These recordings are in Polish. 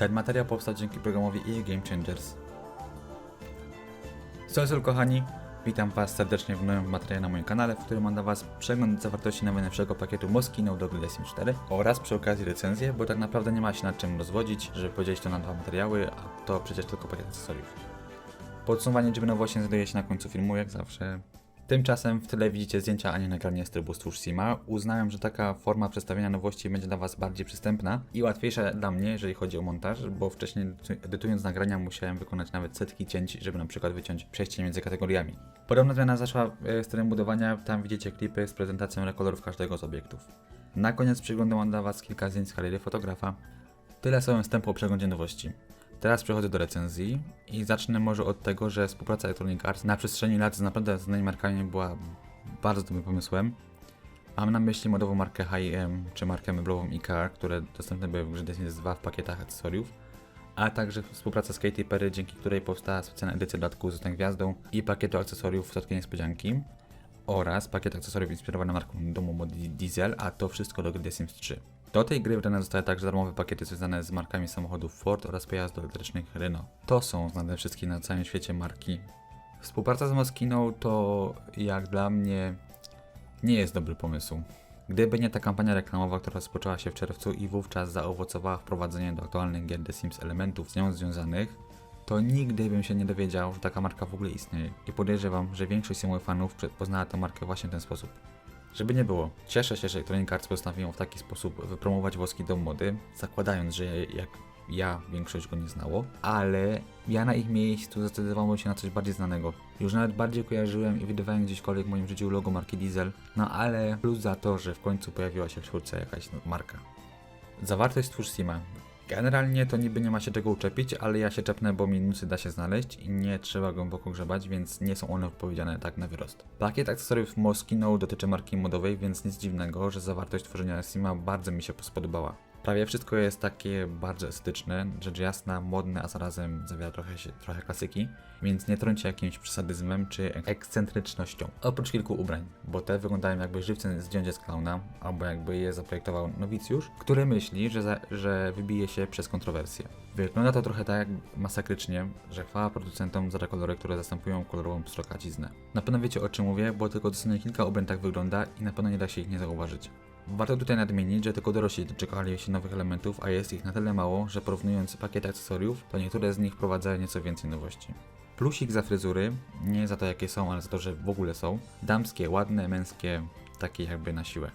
Ten materiał powstał dzięki programowi EA Game Changers. Cześć kochani, witam was serdecznie w nowym materiale na moim kanale, w którym mam dla was przegląd zawartości najnowszego pakietu Moschino do gry Sims 4 oraz przy okazji recenzję, bo tak naprawdę nie ma się nad czym rozwodzić, żeby podzielić to na dwa materiały, a to przecież tylko pakiet akcesoriów. Podsumowanie dziwne właśnie znajduje się na końcu filmu, jak zawsze. Tymczasem w tyle widzicie zdjęcia, a nie nagranie z trybu Stwórz Sima. Uznałem, że taka forma przedstawienia nowości będzie dla Was bardziej przystępna i łatwiejsza dla mnie, jeżeli chodzi o montaż, bo wcześniej edytując nagrania musiałem wykonać nawet setki cięć, żeby na przykład wyciąć przejście między kategoriami. Podobna zmiana zaszła w stronę budowania, tam widzicie klipy z prezentacją rekolorów każdego z obiektów. Na koniec przeglądam dla Was kilka zdjęć z kariery fotografa. Tyle słowem wstępu o przeglądzie nowości. Teraz przechodzę do recenzji i zacznę może od tego, że współpraca Electronic Arts na przestrzeni lat z naprawdę znanymi markami była bardzo dobrym pomysłem. Mam na myśli modową markę H&M czy markę meblową IKEA, które dostępne były w grze Sims 2 w pakietach akcesoriów, a także współpraca z Katy Perry, dzięki której powstała specjalna edycja dodatku Zostań Gwiazdą i pakietu akcesoriów w Słodkie Niespodzianki oraz pakiet akcesoriów inspirowany marką domu Diesel, a to wszystko do gry The Sims 3. Do tej gry wydane zostały także darmowe pakiety związane z markami samochodów Ford oraz pojazdów elektrycznych Renault. To są znane wszystkie na całym świecie marki. Współpraca z Moschino to jak dla mnie nie jest dobry pomysł. Gdyby nie ta kampania reklamowa, która rozpoczęła się w czerwcu i wówczas zaowocowała wprowadzeniem do aktualnych gier The Sims elementów z nią związanych, to nigdy bym się nie dowiedział, że taka marka w ogóle istnieje i podejrzewam, że większość moich fanów poznała tę markę właśnie w ten sposób. Żeby nie było, cieszę się, że Electronic Arts postanowiło w taki sposób wypromować włoski dom mody, zakładając, że jak ja większość go nie znało, ale ja na ich miejscu zdecydowałbym się na coś bardziej znanego. Już nawet bardziej kojarzyłem i wydawałem gdzieśkolwiek w moim życiu logo marki Diesel, no ale plus za to, że w końcu pojawiła się w czwórce jakaś marka. Zawartość Stwórz Sima. Generalnie to niby nie ma się czego uczepić, ale ja się czepnę, bo minusy da się znaleźć i nie trzeba głęboko grzebać, więc nie są one powiedziane tak na wyrost. Pakiet akcesoriów Moschino dotyczy marki modowej, więc nic dziwnego, że zawartość tworzenia Sima bardzo mi się spodobała. Prawie wszystko jest takie bardzo estetyczne, rzecz jasna, modne, a zarazem zawiera trochę, się, trochę klasyki, więc nie trąci jakimś przesadyzmem czy ekscentrycznością. Oprócz kilku ubrań, bo te wyglądają jakby żywcem zdjęcie z klauna, albo jakby je zaprojektował nowicjusz, który myśli, że, za, że wybije się przez kontrowersję. Wygląda to trochę tak masakrycznie, że chwała producentom za kolory, które zastępują kolorową pstrokaciznę. Na pewno wiecie o czym mówię, bo tylko dosłownie kilka ubrań tak wygląda i na pewno nie da się ich nie zauważyć. Warto tutaj nadmienić, że tylko dorośli doczekali się nowych elementów, a jest ich na tyle mało, że porównując pakiet akcesoriów, to niektóre z nich wprowadzają nieco więcej nowości. Plusik za fryzury, nie za to jakie są, ale za to, że w ogóle są. Damskie, ładne, męskie, takie jakby na siłę.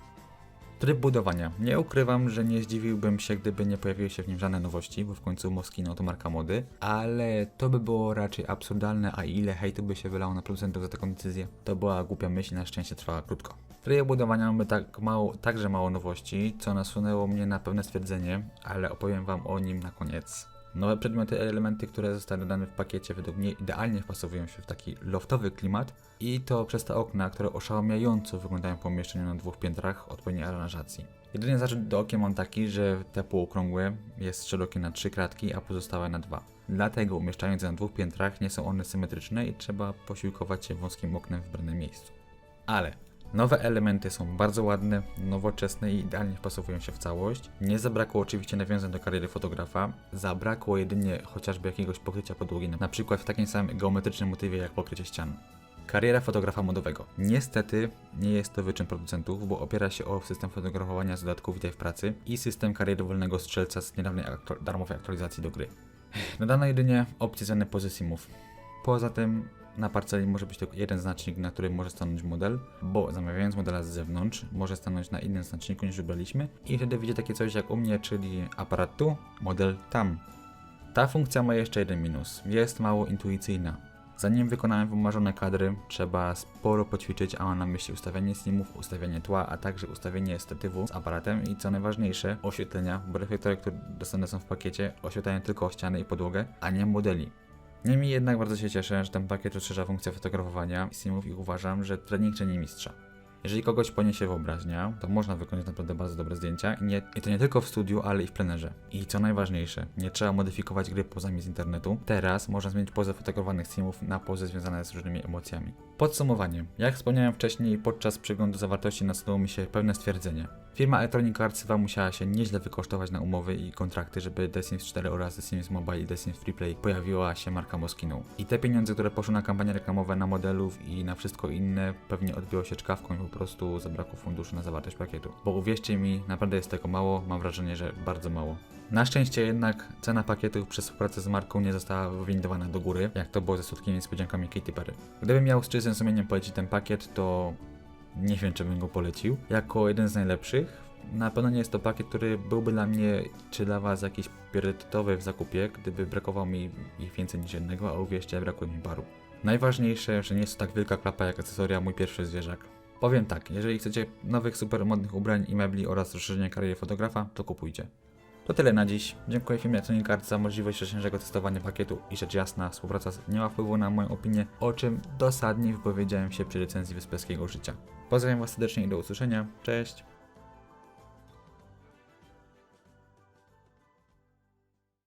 Tryb budowania. Nie ukrywam, że nie zdziwiłbym się, gdyby nie pojawiły się w nim żadne nowości, bo w końcu Moschino to marka mody, ale to by było raczej absurdalne, a ile hejtu by się wylało na producentów za taką decyzję. To była głupia myśl, na szczęście trwała krótko. W trybie budowania mamy tak mało, także mało nowości, co nasunęło mnie na pewne stwierdzenie, ale opowiem wam o nim na koniec. Nowe przedmioty, elementy, które zostały dodane w pakiecie, według mnie idealnie wpasowują się w taki loftowy klimat i to przez te okna, które oszałamiająco wyglądają w pomieszczeniu na dwóch piętrach odpowiedniej aranżacji. Jedyny zarzut do okiem mam taki, że te półokrągłe jest szerokie na trzy kratki, a pozostałe na dwa. Dlatego umieszczając je na dwóch piętrach nie są one symetryczne i trzeba posiłkować się wąskim oknem w wybranym miejscu. Ale Nowe elementy są bardzo ładne, nowoczesne i idealnie wpasowują się w całość. Nie zabrakło oczywiście nawiązań do kariery fotografa, zabrakło jedynie chociażby jakiegoś pokrycia podłogi, na przykład w takim samym geometrycznym motywie jak pokrycie ścian. Kariera fotografa modowego. Niestety nie jest to wyczyn producentów, bo opiera się o system fotografowania z dodatku Witaj w pracy i system kariery wolnego strzelca z niedawnej aktu- darmowej aktualizacji do gry. Dodano jedynie opcje zmiany pozy simów. Poza tym na parceli może być tylko jeden znacznik, na którym może stanąć model, bo zamawiając modela z zewnątrz, może stanąć na innym znaczniku niż wybraliśmy i wtedy widzicie takie coś jak u mnie, czyli aparat tu, model tam. Ta funkcja ma jeszcze jeden minus. Jest mało intuicyjna. Zanim wykonałem wymarzone kadry, trzeba sporo poćwiczyć, a mam na myśli ustawianie snimów, ustawianie tła, a także ustawienie statywu z aparatem i co najważniejsze, oświetlenia, bo reflektory, które dostępne są w pakiecie, oświetlają tylko ściany i podłogę, a nie modeli. Niemniej jednak bardzo się cieszę, że ten pakiet rozszerza funkcję fotografowania simów i uważam, że trening czyni mistrza. Jeżeli kogoś poniesie wyobraźnia, to można wykonać naprawdę bardzo dobre zdjęcia i, nie, i to nie tylko w studiu, ale i w plenerze. I co najważniejsze, nie trzeba modyfikować gry pozami z internetu. Teraz można zmienić pozę fotografowanych simów na pozy związane z różnymi emocjami. Podsumowanie. Jak wspomniałem wcześniej, podczas przeglądu zawartości nasunęło mi się pewne stwierdzenie. Firma Electronic Arts chyba musiała się nieźle wykosztować na umowy i kontrakty, żeby The Sims 4 oraz The Sims Mobile i The Sims Freeplay pojawiła się marka Moschino. I te pieniądze, które poszły na kampanie reklamowe, na modelów i na wszystko inne, pewnie odbiło się czkawką i po prostu zabrakło funduszy na zawartość pakietu. Bo uwierzcie mi, naprawdę jest tego mało, mam wrażenie, że bardzo mało. Na szczęście jednak cena pakietu przez współpracę z marką nie została wywindowana do góry, jak to było ze słodkimi niespodziankami Katy Perry. Gdybym miał z czystym sumieniem polecić ten pakiet, to nie wiem, czy bym go polecił. Jako jeden z najlepszych, na pewno nie jest to pakiet, który byłby dla mnie czy dla Was jakiś priorytetowy w zakupie, gdyby brakowało mi ich więcej niż jednego, a uwierzcie, brakuje mi paru. Najważniejsze, że nie jest to tak wielka klapa jak akcesoria mój pierwszy zwierzak. Powiem tak, jeżeli chcecie nowych super modnych ubrań i mebli oraz rozszerzenia kariery fotografa, to kupujcie. To tyle na dziś. Dziękuję firmie Electronic za możliwość wcześniejszego testowania pakietu i rzecz jasna, współpraca nie ma wpływu na moją opinię, o czym dosadnie wypowiedziałem się przy recenzji Wysperskiego Życia. Pozdrawiam Was serdecznie i do usłyszenia. Cześć!